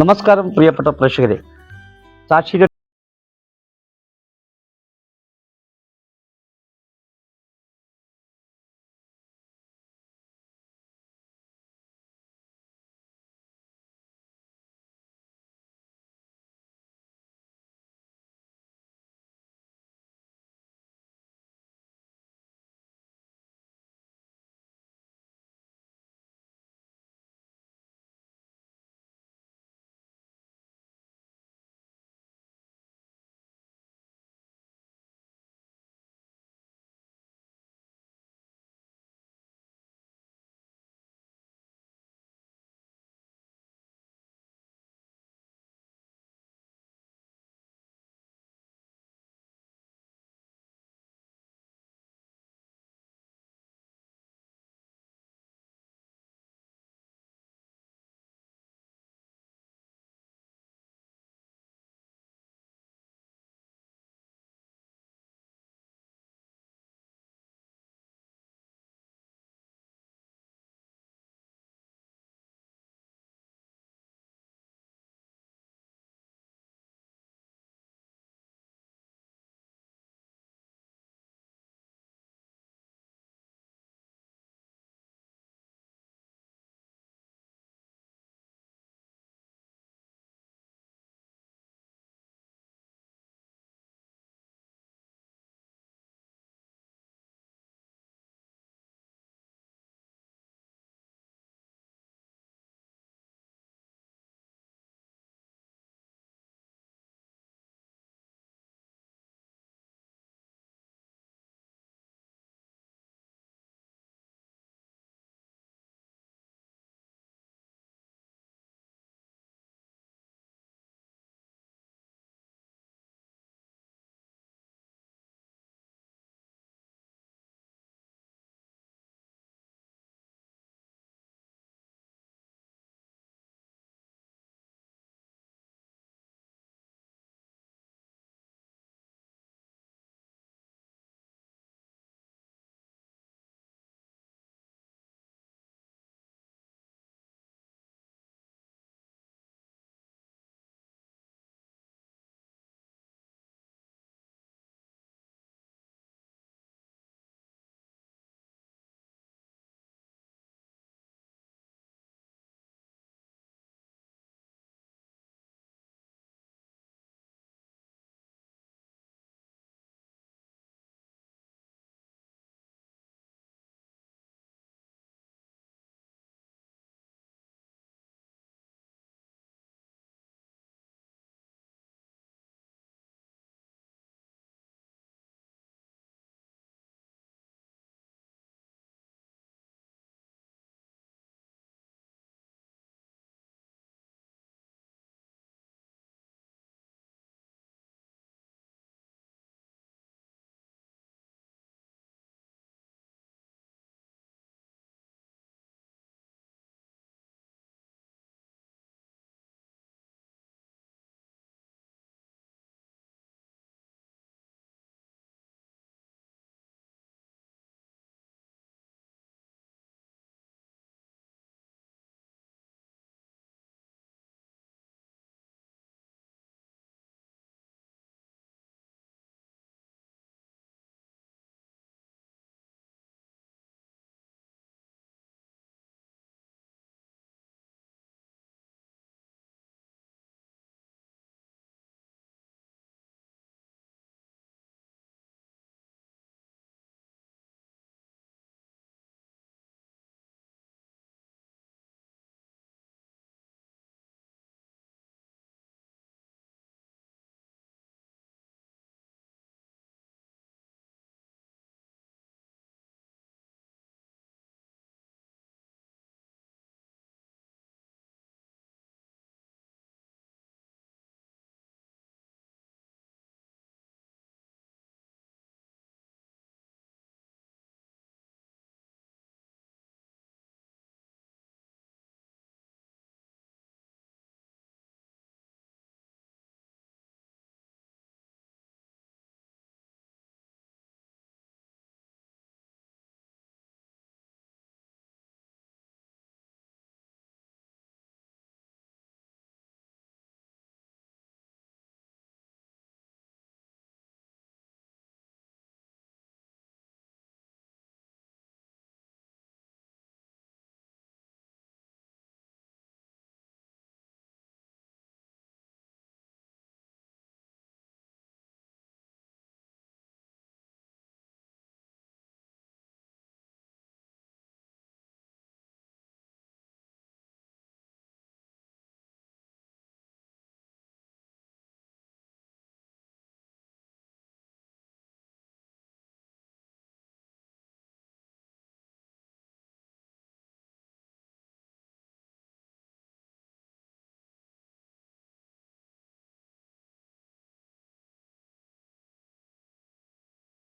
നമസ്കാരം പ്രിയപ്പെട്ട പ്രേക്ഷകരെ. സാക്ഷി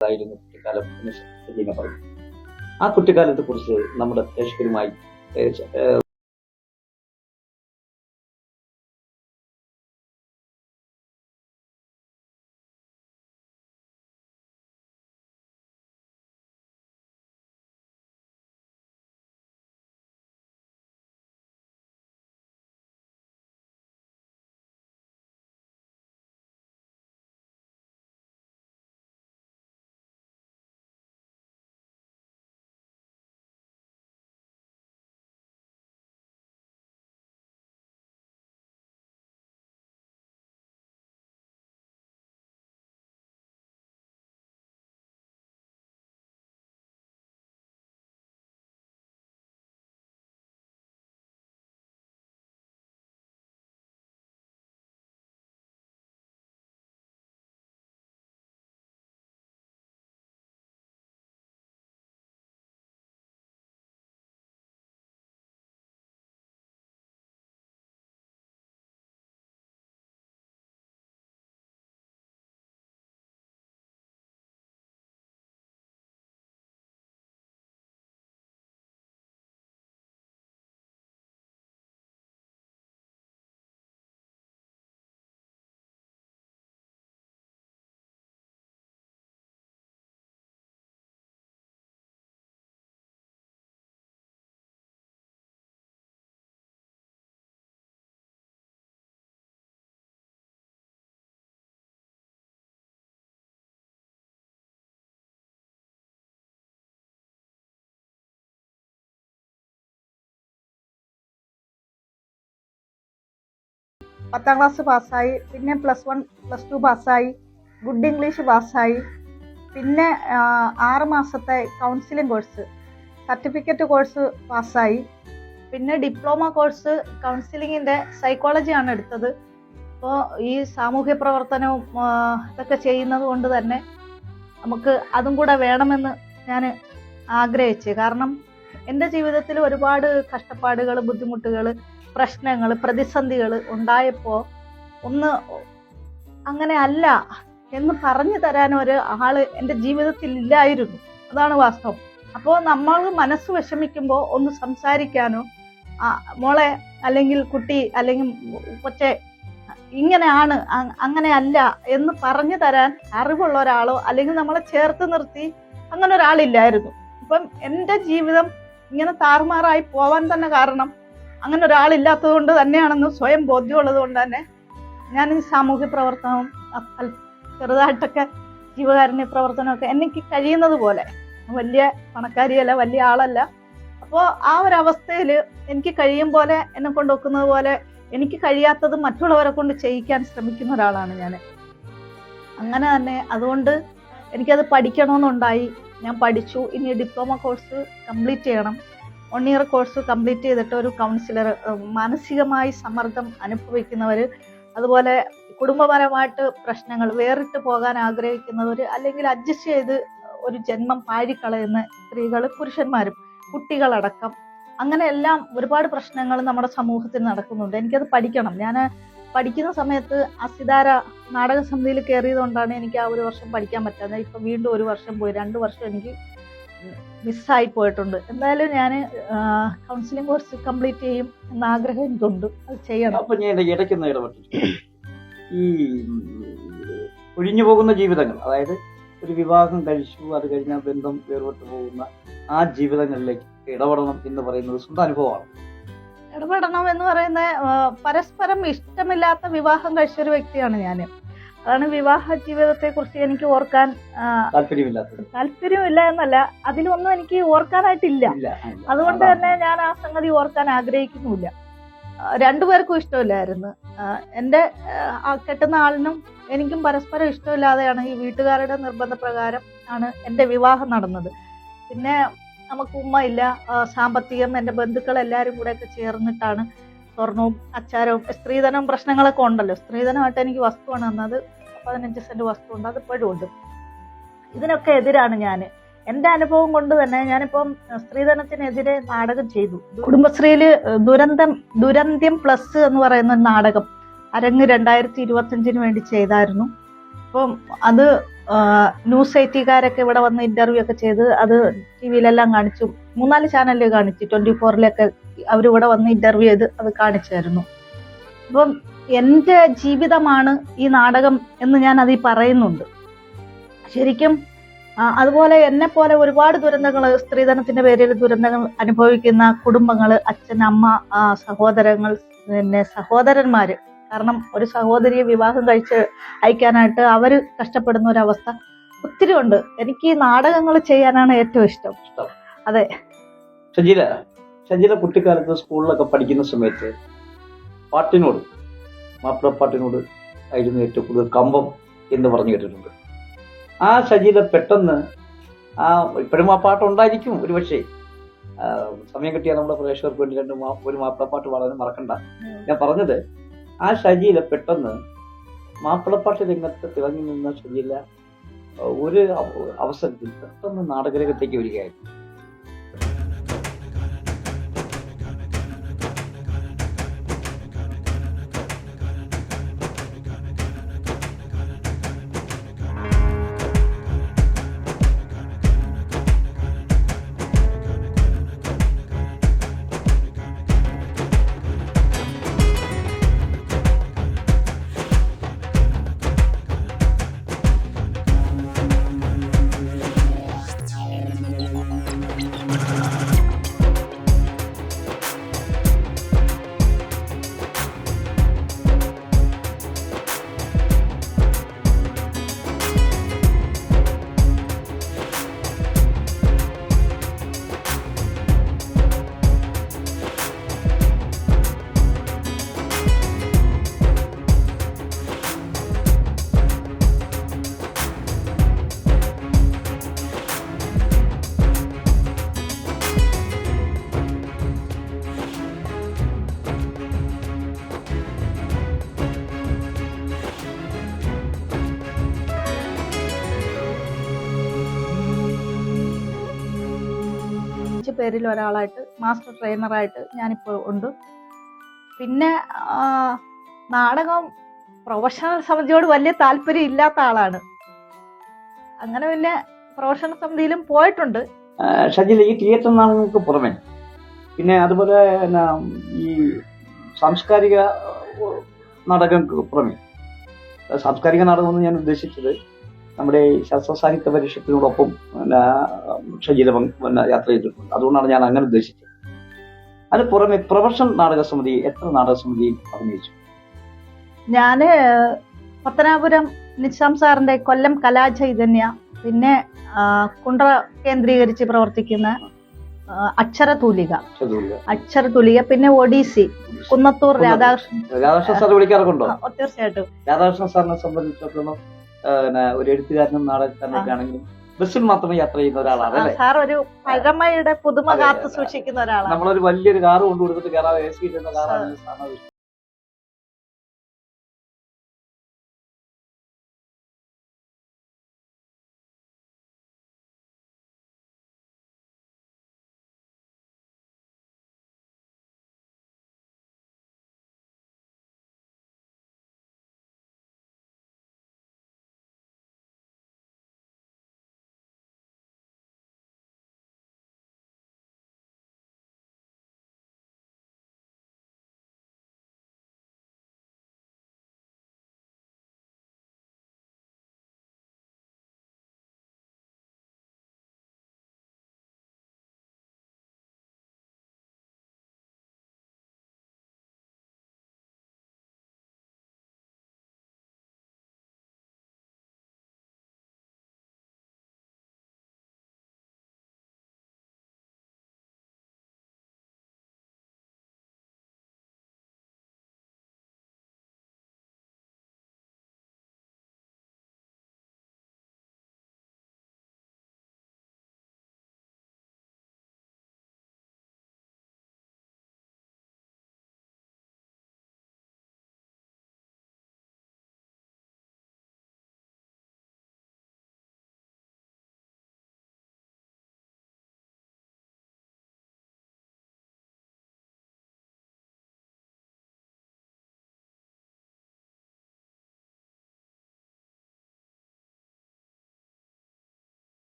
ആയിരുന്നു കുട്ടിക്കാലം സജീന ആ കുട്ടിക്കാലത്തെ കുറിച്ച് നമ്മുടെ പ്രേക്ഷകരുമായി പത്താം ക്ലാസ് പാസ്സായി. പിന്നെ പ്ലസ് വൺ പ്ലസ് ടു പാസ്സായി. ഗുഡ് ഇംഗ്ലീഷ് പാസ്സായി. പിന്നെ ആറ് മാസത്തെ കൗൺസിലിംഗ് കോഴ്സ് സർട്ടിഫിക്കറ്റ് കോഴ്സ് പാസ്സായി. പിന്നെ ഡിപ്ലോമ കോഴ്സ് കൗൺസിലിങ്ങിന്റെ സൈക്കോളജിയാണ് എടുത്തത്. അപ്പോൾ ഈ സാമൂഹ്യ പ്രവർത്തനവും ഇതൊക്കെ ചെയ്യുന്നത് കൊണ്ട് തന്നെ നമുക്ക് അതും കൂടെ വേണമെന്ന് ഞാൻ ആഗ്രഹിച്ചു. കാരണം എന്റെ ജീവിതത്തിൽ ഒരുപാട് കഷ്ടപ്പാടുകൾ ബുദ്ധിമുട്ടുകൾ പ്രശ്നങ്ങൾ പ്രതിസന്ധികൾ ഉണ്ടായപ്പോൾ ഒന്ന് അങ്ങനെ അല്ല എന്ന് പറഞ്ഞു തരാൻ ഒരു ആൾ എന്റെ ജീവിതത്തിൽ ഇല്ലായിരുന്നു. അതാണ് വാസ്തവം. അപ്പോൾ നമ്മൾ മനസ്സ് വിഷമിക്കുമ്പോൾ ഒന്ന് സംസാരിക്കാനോ മോളെ അല്ലെങ്കിൽ കുട്ടി അല്ലെങ്കിൽ കൊച്ചെ ഇങ്ങനെയാണ് അങ്ങനെ അല്ല എന്ന് പറഞ്ഞു തരാൻ അറിവുള്ള ഒരാളോ അല്ലെങ്കിൽ നമ്മളെ ചേർത്ത് നിർത്തി അങ്ങനെ ഒരാളില്ലായിരുന്നു. ഇപ്പം എന്റെ ജീവിതം ഇങ്ങനെ താറുമാറായി പോവാൻ തന്നെ കാരണം അങ്ങനെ ഒരാളില്ലാത്തത് കൊണ്ട് തന്നെയാണെന്ന് സ്വയം ബോധ്യമുള്ളത് കൊണ്ട് തന്നെ ഞാൻ ഈ സാമൂഹ്യ പ്രവർത്തനവും ചെറുതായിട്ടൊക്കെ ജീവകാരുണ്യ പ്രവർത്തനമൊക്കെ എനിക്ക് കഴിയുന്നത് പോലെ വലിയ പണക്കാരിയല്ല വലിയ ആളല്ല. അപ്പോൾ ആ ഒരു അവസ്ഥയിൽ എനിക്ക് കഴിയും പോലെ എന്നെ കൊണ്ട് വെക്കുന്നത് പോലെ എനിക്ക് കഴിയാത്തത് മറ്റുള്ളവരെ കൊണ്ട് ചെയ്യിക്കാൻ ശ്രമിക്കുന്ന ഒരാളാണ് ഞാൻ അങ്ങനെ തന്നെ അതുകൊണ്ട് എനിക്കത് പഠിക്കണമെന്നുണ്ടായി. ഞാൻ പഠിച്ചു. ഇനി ഡിപ്ലോമ കോഴ്സ് കംപ്ലീറ്റ് ചെയ്യണം. വൺ ഇയർ കോഴ്സ് കംപ്ലീറ്റ് ചെയ്തിട്ട് ഒരു കൗൺസിലർ മാനസികമായി സമ്മർദ്ദം അനുഭവിക്കുന്നവർ അതുപോലെ കുടുംബപരമായിട്ട് പ്രശ്നങ്ങൾ വേറിട്ട് പോകാൻ ആഗ്രഹിക്കുന്നവർ അല്ലെങ്കിൽ അഡ്ജസ്റ്റ് ചെയ്ത് ഒരു ജന്മം പാഴിക്കളയുന്ന സ്ത്രീകൾ പുരുഷന്മാരും കുട്ടികളടക്കം. അങ്ങനെ എല്ലാം ഒരുപാട് പ്രശ്നങ്ങൾ നമ്മുടെ സമൂഹത്തിൽ നടക്കുന്നുണ്ട്. എനിക്കത് പഠിക്കണം. ഞാൻ പഠിക്കുന്ന സമയത്ത് അസിതാര നാടക സമിതിയിൽ കയറിയതുകൊണ്ടാണ് എനിക്ക് ആ ഒരു വർഷം പഠിക്കാൻ പറ്റാതെ ഇപ്പം വീണ്ടും ഒരു വർഷം പോയി. രണ്ട് വർഷം എനിക്ക് മിസ്സായി പോയിട്ടുണ്ട്. എന്തായാലും ഞാൻ കൗൺസിലിംഗ് കോഴ്സ് കംപ്ലീറ്റ് ചെയ്യും എന്ന ആഗ്രഹം എനിക്കുണ്ട്. അത് ചെയ്യണം. അപ്പൊ ഞാൻ ഇടയ്ക്കുന്ന ഇടപെട്ടിട്ട് ഈ ഒഴിഞ്ഞു പോകുന്ന ജീവിതങ്ങൾ അതായത് ഒരു വിവാഹം കഴിച്ചു അത് കഴിഞ്ഞാൽ ബന്ധം വേർപെട്ടു പോകുന്ന ആ ജീവിതങ്ങളിലേക്ക് ഇടപെടണം എന്ന് പറയുന്നത് സ്വന്തം അനുഭവമാണ്. ഇടപെടണം എന്ന് പറയുന്ന പരസ്പരം ഇഷ്ടമില്ലാത്ത വിവാഹം കഴിച്ച ഒരു വ്യക്തിയാണ് ഞാൻ അതാണ് വിവാഹ ജീവിതത്തെ കുറിച്ച് എനിക്ക് ഓർക്കാൻ താല്പര്യമില്ല എന്നല്ല അതിലൊന്നും എനിക്ക് ഓർക്കാനായിട്ടില്ല. അതുകൊണ്ട് തന്നെ ഞാൻ ആ സംഗതി ഓർക്കാൻ ആഗ്രഹിക്കുന്നുമില്ല. രണ്ടുപേർക്കും ഇഷ്ടമില്ലായിരുന്നു. എന്റെ എന്റെ കെട്ടുന്ന ആളിനും എനിക്കും പരസ്പരം ഇഷ്ടമില്ലാതെയാണ് ഈ വീട്ടുകാരുടെ നിർബന്ധപ്രകാരം ആണ് എന്റെ വിവാഹം നടന്നത്. പിന്നെ നമുക്ക് ഉമ്മ ഇല്ല സാമ്പത്തികം എന്റെ ബന്ധുക്കൾ എല്ലാവരും കൂടെ ഒക്കെ ചേർന്നിട്ടാണ് സ്വർണവും അച്ചാരവും സ്ത്രീധനവും പ്രശ്നങ്ങളൊക്കെ ഉണ്ടല്ലോ. സ്ത്രീധനമായിട്ട് എനിക്ക് വസ്തുവാണ്. തന്നത് പതിനഞ്ച് സെന്റ് വസ്തു ഉണ്ട് അത് ഇപ്പോഴും ഉണ്ട്. ഇതിനൊക്കെ എതിരാണ് ഞാൻ എന്റെ അനുഭവം കൊണ്ട് തന്നെ ഞാനിപ്പം സ്ത്രീധനത്തിനെതിരെ നാടകം ചെയ്തു. കുടുംബശ്രീയിൽ ദുരന്തം ദുരന്ത്യം പ്ലസ് എന്ന് പറയുന്ന നാടകം അരങ്ങ് രണ്ടായിരത്തി ഇരുപത്തഞ്ചിന് വേണ്ടി ചെയ്തായിരുന്നു. അപ്പം അത് ന്യൂസ് ഐറ്റിക്കാരൊക്കെ ഇവിടെ വന്ന് ഇന്റർവ്യൂ ഒക്കെ ചെയ്ത് അത് ടി വിയിലെല്ലാം കാണിച്ചു. മൂന്നാൽ ചാനലിൽ കാണിച്ചു. ട്വന്റി ഫോറിലൊക്കെ അവരിവിടെ വന്ന് ഇന്റർവ്യൂ ചെയ്ത് അത് കാണിച്ചായിരുന്നു. അപ്പം എന്റെ ജീവിതമാണ് ഈ നാടകം എന്ന് ഞാൻ അതിൽ പറയുന്നുണ്ട്. ശരിക്കും അതുപോലെ എന്നെ പോലെ ഒരുപാട് ദുരന്തങ്ങൾ സ്ത്രീധനത്തിന്റെ പേരിൽ ദുരന്തങ്ങൾ അനുഭവിക്കുന്ന കുടുംബങ്ങൾ അച്ഛൻ അമ്മ സഹോദരങ്ങൾ പിന്നെ സഹോദരന്മാര്. കാരണം ഒരു സഹോദരിയെ വിവാഹം കഴിച്ച് അയക്കാനായിട്ട് അവർ കഷ്ടപ്പെടുന്ന ഒരവസ്ഥ ഒത്തിരി ഉണ്ട്. എനിക്ക് ഈ നാടകങ്ങൾ ചെയ്യാനാണ് ഏറ്റവും ഇഷ്ടം. അതെ. ഷജീല കുട്ടിക്കാലത്ത് സ്കൂളിലൊക്കെ പഠിക്കുന്ന സമയത്ത് പാട്ടിനോട് മാപ്പിളപ്പാട്ടിനോട് ആയിരുന്നു ഏറ്റവും കൂടുതൽ കമ്പം എന്ന് പറഞ്ഞു കേട്ടിട്ടുണ്ട്. ആ ഷജീല പെട്ടെന്ന് ആ ഇപ്പോഴും ആ പാട്ട് ഉണ്ടായിരിക്കും ഒരു പക്ഷേ സമയം കിട്ടിയാൽ നമ്മുടെ പ്രേക്ഷകർക്ക് വേണ്ടി രണ്ട് മാ- ഒരു മാപ്പിളപ്പാട്ട് വളരെ മറക്കണ്ട. ഞാൻ പറഞ്ഞത് ആ ഷജീല പെട്ടെന്ന് മാപ്പിളപ്പാട്ട് രംഗത്ത് തിളങ്ങി നിന്ന ഷജീല ഒരു അവസരത്തിൽ പെട്ടെന്ന് നാടകരംഗത്തേക്ക് വരികയായിരുന്നു. പേരിൽ ഒരാളായിട്ട് മാസ്റ്റർ ട്രെയിനറായിട്ട് ഞാനിപ്പോൾ ഉണ്ട്. പിന്നെ നാടകം പ്രൊഫഷണൽ സമിതിയോട് വലിയ താല്പര്യം ഇല്ലാത്ത ആളാണ്. അങ്ങനെ പിന്നെ പ്രൊഫഷണൽ സമിതിയിലും പോയിട്ടുണ്ട്. ഷജില ഈ തിയേറ്റർ നാടകങ്ങൾക്ക് പുറമെ പിന്നെ അതുപോലെ ഈ സാംസ്കാരിക നാടകങ്ങൾക്ക് പുറമെ സാംസ്കാരിക നാടകം എന്ന് ഞാൻ ഉദ്ദേശിച്ചത് നമ്മുടെ ഈ ശാസ്ത്ര സാഹിത്യ പരിഷത്തിനോടൊപ്പം പിന്നെ ഷജീല പിന്നെ യാത്ര ചെയ്തിട്ടുണ്ട്. അതുകൊണ്ടാണ് ഞാൻ അങ്ങനെ ഉദ്ദേശിച്ചത്. അത് പുറമെ പ്രൊഫഷണൽ നാടക സമിതി എത്ര നാടക സമിതി അഭിനയിച്ചു? ഞാൻ പത്തനാപുരം നിശാം സാറിന്റെ കൊല്ലം കലാചൈതന്യ പിന്നെ കുണ്ട്ര കേന്ദ്രീകരിച്ച് പ്രവർത്തിക്കുന്ന അക്ഷര അക്ഷരതൂലിക അക്ഷര പിന്നെ ഒഡീസി കുന്നത്തൂർ രാധാകൃഷ്ണൻ. രാധാകൃഷ്ണൻ സാർ വിളിക്കാറുണ്ടോ തീർച്ചയായിട്ടും രാധാകൃഷ്ണൻ സാറിനെ സംബന്ധിച്ചിടത്തോളം ഒരു എഴുത്തുകാരനും നാടകക്കാരനൊക്കെ ആണെങ്കിലും ബസ്സിൽ മാത്രമേ യാത്ര ചെയ്യുന്ന ഒരാളാണ് സാർ ഒരു പഴമയുടെ പുതുമ കാത്തു സൂക്ഷിക്കുന്ന ഒരാളാണ്. നമ്മളൊരു വലിയൊരു കാറ് കൊണ്ടു കൊടുത്തിട്ട് കയറാൻ എ സി ഇടുന്ന കാറാണ് സാറിന്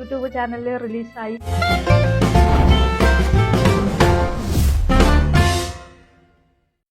യൂട്യൂബ് ചാനലിൽ റിലീസായി.